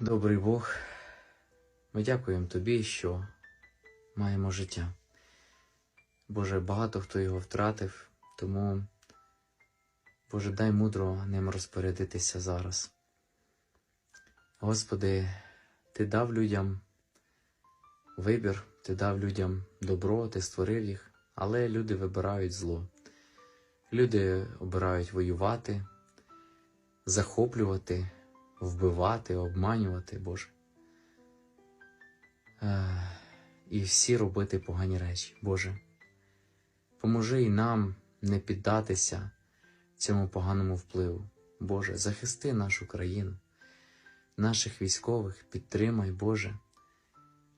Добрий Бог, ми дякуємо Тобі, що маємо життя. Боже, багато хто його втратив, тому, Боже, дай мудро ним розпорядитися зараз. Господи, Ти дав людям вибір, Ти дав людям добро, Ти створив їх, але люди вибирають зло. Люди обирають воювати, захоплювати, вбивати, обманювати, Боже. Е, і всі робити погані речі, Боже. Поможи і нам не піддатися цьому поганому впливу. Боже, захисти нашу країну, наших військових, підтримай, Боже.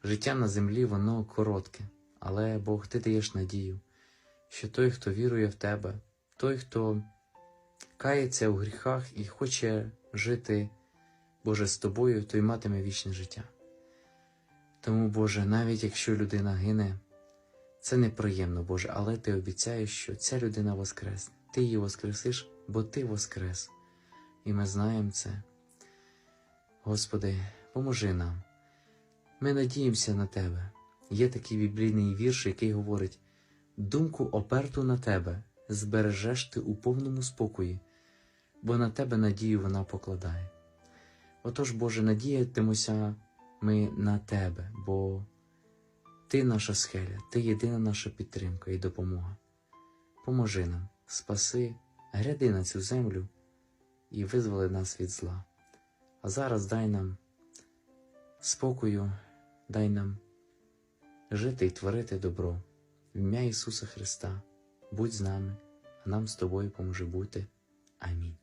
Життя на землі, воно коротке, але Бог, Ти даєш надію, що той, хто вірує в Тебе, той, хто кається у гріхах і хоче жити, Боже, з тобою, той матиме вічне життя. Тому, Боже, навіть якщо людина гине, це неприємно, Боже, але Ти обіцяєш, що ця людина воскресне. Ти її воскресиш, бо Ти воскрес. І ми знаємо це. Господи, поможи нам. Ми надіємося на Тебе. Є такий біблійний вірш, який говорить: думку оперту на Тебе збережеш ти у повному спокої, бо на Тебе надію вона покладає. Отож, Боже, надіятимося ми на Тебе, бо Ти наша схеля, Ти єдина наша підтримка і допомога. Поможи нам, спаси, гряди на цю землю і визволи нас від зла. А зараз дай нам спокою, дай нам жити і творити добро. В ім'я Ісуса Христа, будь з нами, а нам з тобою поможе бути. Амінь.